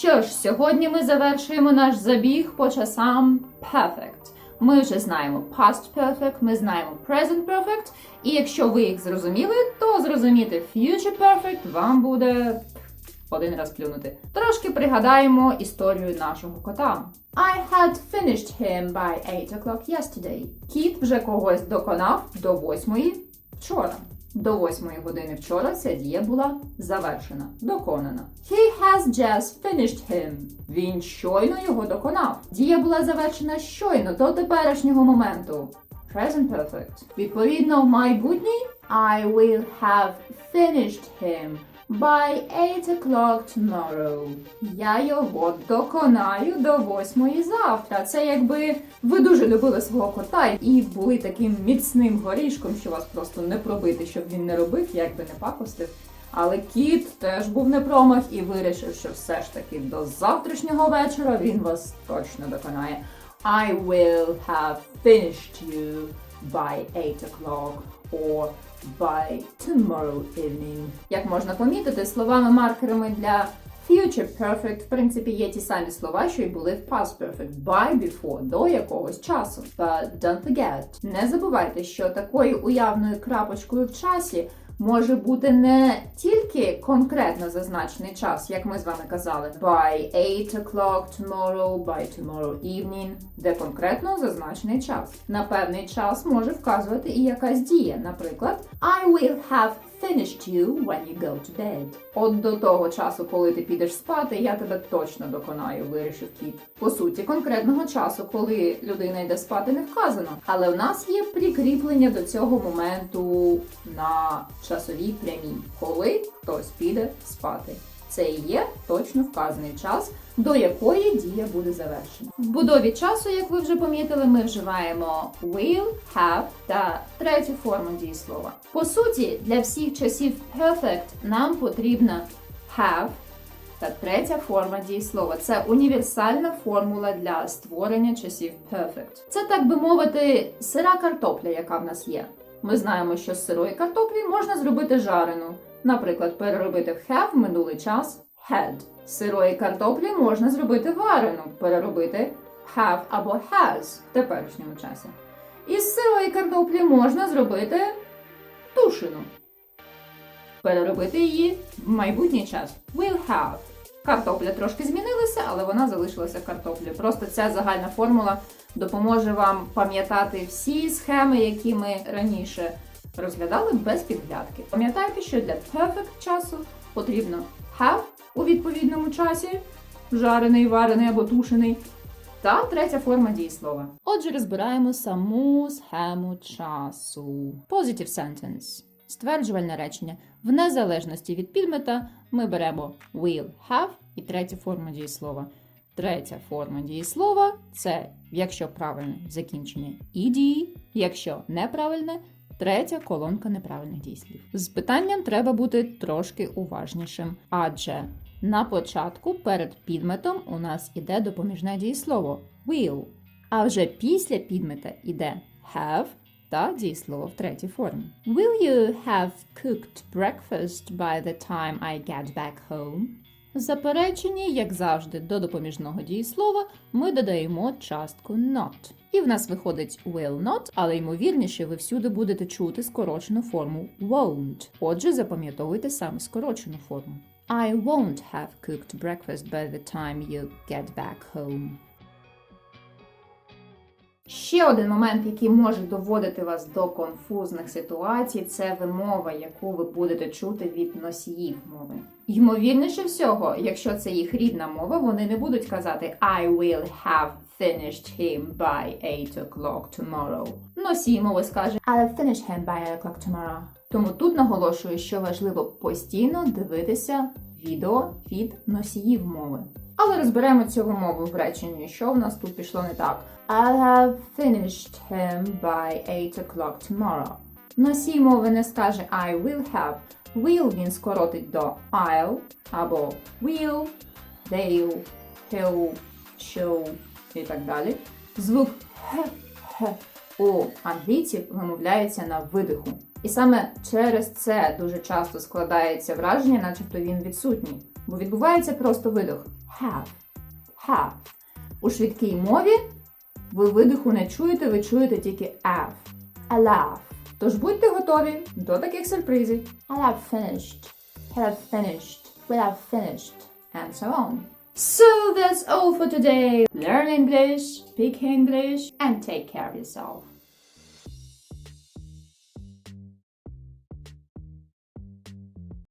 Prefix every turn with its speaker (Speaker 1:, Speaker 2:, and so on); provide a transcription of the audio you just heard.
Speaker 1: Що ж, сьогодні ми завершуємо наш забіг по часам perfect. Ми вже знаємо past perfect, ми знаємо present perfect, і якщо ви їх зрозуміли, то зрозуміти future perfect вам буде один раз плюнути. Трошки пригадаємо історію нашого кота. I had finished him by 8 o'clock yesterday. Кіт вже когось доконав до восьмої вчора. До восьмої години вчора ця дія була завершена, доконана. He has just finished him. Він щойно його доконав. Дія була завершена щойно до теперішнього моменту. Present perfect. Відповідно, в майбутній I will have finished him by 8 o'clock tomorrow. Я його доконаю до восьмої завтра. Це якби ви дуже любили свого кота і були таким міцним горішком, що вас просто не пробити, щоб він не робив, як би не пакостив. Але кіт теж був не промах і вирішив, що все ж таки до завтрашнього вечора він вас точно доконає. I will have finished you by 8 o'clock or by tomorrow evening. Як можна помітити, словами-маркерами для future perfect, в принципі, є ті самі слова, що й були в past perfect. By before, до якогось часу. But don't forget, не забувайте, що такою уявною крапочкою в часі може бути не тільки конкретно зазначений час, як ми з вами казали, by 8 o'clock tomorrow, by tomorrow evening, де конкретно зазначений час. На певний час може вказувати і якась дія. Наприклад, I will have finished you when you go to bed. От до того часу, коли ти підеш спати, я тебе точно доконаю, вирішив кіт. По суті, конкретного часу, коли людина йде спати, не вказано. Але в нас є прикріплення до цього моменту на часовій прямій, коли хтось піде спати. Це і є точно вказаний час, до якої дія буде завершена. В будові часу, як ви вже помітили, ми вживаємо will, have та третю форму дієслова. По суті, для всіх часів perfect нам потрібна have та третя форма дієслова. Це універсальна формула для створення часів perfect. Це, так би мовити, сира картопля, яка в нас є. Ми знаємо, що з сирої картоплі можна зробити жарену. Наприклад, переробити have в минулий час had. З сирої картоплі можна зробити варену, переробити have або has в теперішньому часі. Із сирої картоплі можна зробити тушену. Переробити її в майбутній час. Will have. Картопля трошки змінилася, але вона залишилася картоплею. Просто ця загальна формула допоможе вам пам'ятати всі схеми, які ми раніше розглядали без підглядки. Пам'ятайте, що для perfect часу потрібно have у відповідному часі, жарений, варений або тушений, та третя форма дієслова. Отже, розбираємо саму схему часу. Positive sentence. Стверджувальне речення. В незалежності від підмета ми беремо will have і третя форма дієслова. Третя форма дієслова це, якщо правильне закінчення ed, якщо неправильне, третя колонка неправильних дійслів. З питанням треба бути трошки уважнішим, адже на початку перед підметом у нас іде допоміжне дієслово will, а вже після підмета іде have та дієслово в третій формі. Will you have cooked breakfast by the time I get back home? В запереченні, як завжди, до допоміжного дієслова ми додаємо частку not. І в нас виходить will not, але ймовірніше ви всюди будете чути скорочену форму won't. Отже, запам'ятовуйте саме скорочену форму. I won't have cooked breakfast by the time you get back home. Ще один момент, який може доводити вас до конфузних ситуацій, це вимова, яку ви будете чути від носіїв мови. Ймовірніше всього, якщо це їх рідна мова, вони не будуть казати I will have finished him by 8 o'clock tomorrow. Носій мови скаже I'll finish him by 8 o'clock tomorrow. Тому тут наголошую, що важливо постійно дивитися відео від носіїв мови. Але розберемо цю вимову в реченні, що в нас тут пішло не так. I'll have finished him by 8 o'clock tomorrow. Носій мови не скаже I will have. Will він скоротить до I'll або will, they'll, he'll, she'll і так далі. Звук х, х у англійців вимовляється на видиху. І саме через це дуже часто складається враження, начебто він відсутній. Бо відбувається просто видох. have. Have. У швидкій мові ви видиху не чуєте, ви чуєте тільки have. I laugh. Тож будьте готові до таких сюрпризів. I have finished. I have finished. We have finished. And so on. So that's all for today. Learn English, speak English, and take care of yourself.